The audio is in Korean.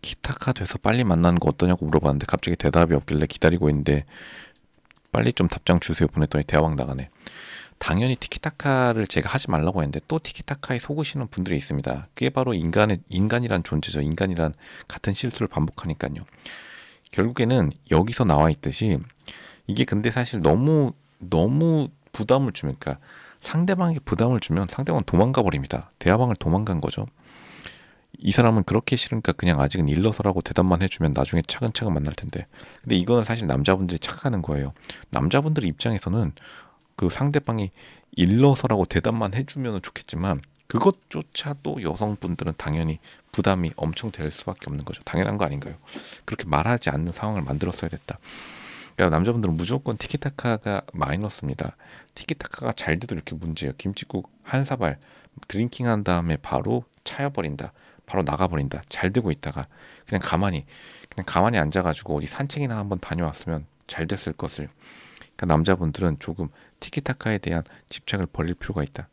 티키타카 돼서 빨리 만나는 거 어떠냐고 물어봤는데 갑자기 대답이 없길래 기다리고 있는데 빨리 좀 답장 주세요 보냈더니 대화방 나가네. 당연히 티키타카를 제가 하지 말라고 했는데 또 티키타카에 속으시는 분들이 있습니다. 그게 바로 인간의 인간이란 존재죠. 인간이란 같은 실수를 반복하니까요. 결국에는 여기서 나와 있듯이 이게 근데 사실 너무 너무 부담을 주면 그러니까 상대방에게 부담을 주면 상대방은 도망가 버립니다. 대화방을 도망간 거죠. 이 사람은 그렇게 싫으니까 그냥 아직은 일러서라고 대답만 해주면 나중에 차근차근 만날 텐데. 근데 이거는 사실 남자분들이 착각하는 거예요. 남자분들 입장에서는 그 상대방이 일러서라고 대답만 해주면 좋겠지만 그것조차도 여성분들은 당연히 부담이 엄청 될 수밖에 없는 거죠. 당연한 거 아닌가요? 그렇게 말하지 않는 상황을 만들었어야 됐다. 그러니까 남자분들은 무조건 티키타카가 마이너스입니다. 티키타카가 잘 돼도 이렇게 문제예요. 김치국 한 사발 드링킹 한 다음에 바로 차여버린다. 바로 나가버린다. 잘 되고 있다가 그냥 가만히 그냥 가만히 앉아가지고 어디 산책이나 한번 다녀왔으면 잘 됐을 것을. 그러니까 남자분들은 조금 티키타카에 대한 집착을 버릴 필요가 있다.